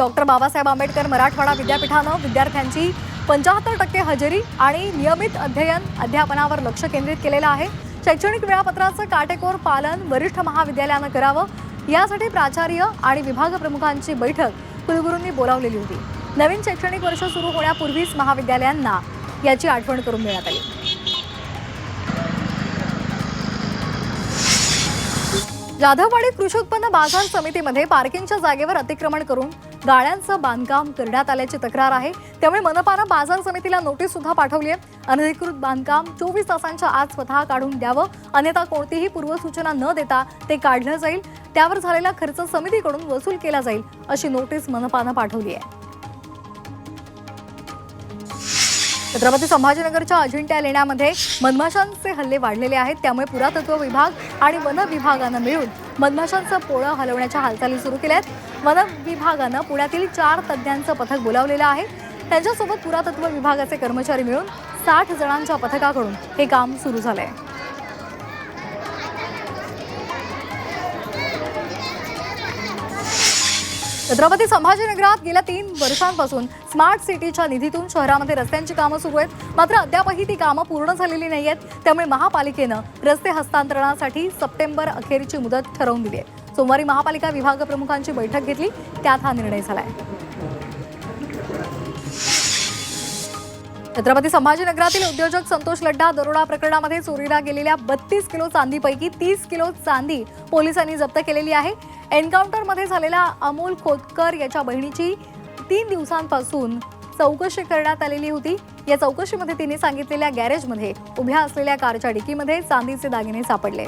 Doctor Babasaheb Ambedkar Marathwada विद्यापीठानं विद्यार्थ्यांची पंचाहत्तर टक्के हजेरी आणि नियमित अध्ययन अध्यापनावर लक्ष केंद्रित केलेलं आहे. शैक्षणिक वेळापत्राचं काटेकोर पालन वरिष्ठ महाविद्यालयानं करावं. यासाठी प्राचार्य आणि विभाग प्रमुखांची बैठक कुलगुरूंनी बोलावलेली होती. नवीन शैक्षणिक वर्ष सुरू होण्यापूर्वीच महाविद्यालयांना याची आठवण करून देण्यात आली. जाधववाडी कृषी उत्पन्न बाजार समितीमध्ये पार्किंगच्या जागेवर अतिक्रमण करून गाळ्यांचं बांधकाम करण्यात आल्याची तक्रार आहे. त्यामुळे मनपानं बाजार समितीला नोटीस सुद्धा पाठवली आहे. अनधिकृत बांधकाम चोवीस तासांच्या आत स्वतः काढून द्यावं अन्यथा कोणतीही पूर्वसूचना न देता ते काढलं जाईल. त्यावर झालेला खर्च समितीकडून वसूल केला जाईल अशी नोटीस मनपानं पाठवली आहे. छत्रपती संभाजीनगरच्या अजिंठ्या लेण्यामध्ये मधमाशांचे हल्ले वाढलेले आहेत. त्यामुळे पुरातत्व विभाग आणि वन विभागानं मिळून मधमाशांचं पोळं हलवण्याच्या हालचाली सुरू केल्या आहेत वन विभागानं पुण्यातील चार तज्ज्ञांचं पथक बोलावलेलं आहे. त्यांच्यासोबत पुरातत्व विभागाचे कर्मचारी मिळून साठ जणांच्या पथकाकडून हे काम सुरू झालं आहे छत्रपती संभाजीनगरात गेल्या तीन वर्षांपासून स्मार्ट सिटीच्या निधीतून शहरामध्ये रस्त्यांची कामं सुरू आहेत. मात्र अद्यापही ती कामं पूर्ण झालेली नाही आहेत. त्यामुळे महापालिकेनं रस्ते हस्तांतरणासाठी सप्टेंबर अखेरची मुदत ठरवून दिली आहे. सोमवारी महापालिका विभाग प्रमुखांची बैठक घेतली. त्यात हा निर्णय झाला आहे छत्रपती संभाजीनगरातील उद्योजक संतोष लड्डा दरोडा प्रकरणामध्ये चोरीला गेलेल्या बत्तीस किलो चांदीपैकी तीस किलो चांदी पोलिसांनी जप्त केलेली आहे. एन्काउंटरमध्ये झालेल्या अमोल खोतकर याच्या बहिणीची तीन दिवसांपासून चौकशी करण्यात आलेली होती. या चौकशीमध्ये तिने सांगितलेल्या गॅरेजमध्ये उभ्या असलेल्या कारच्या डिकीमध्ये चांदीचे दागिने सापडले.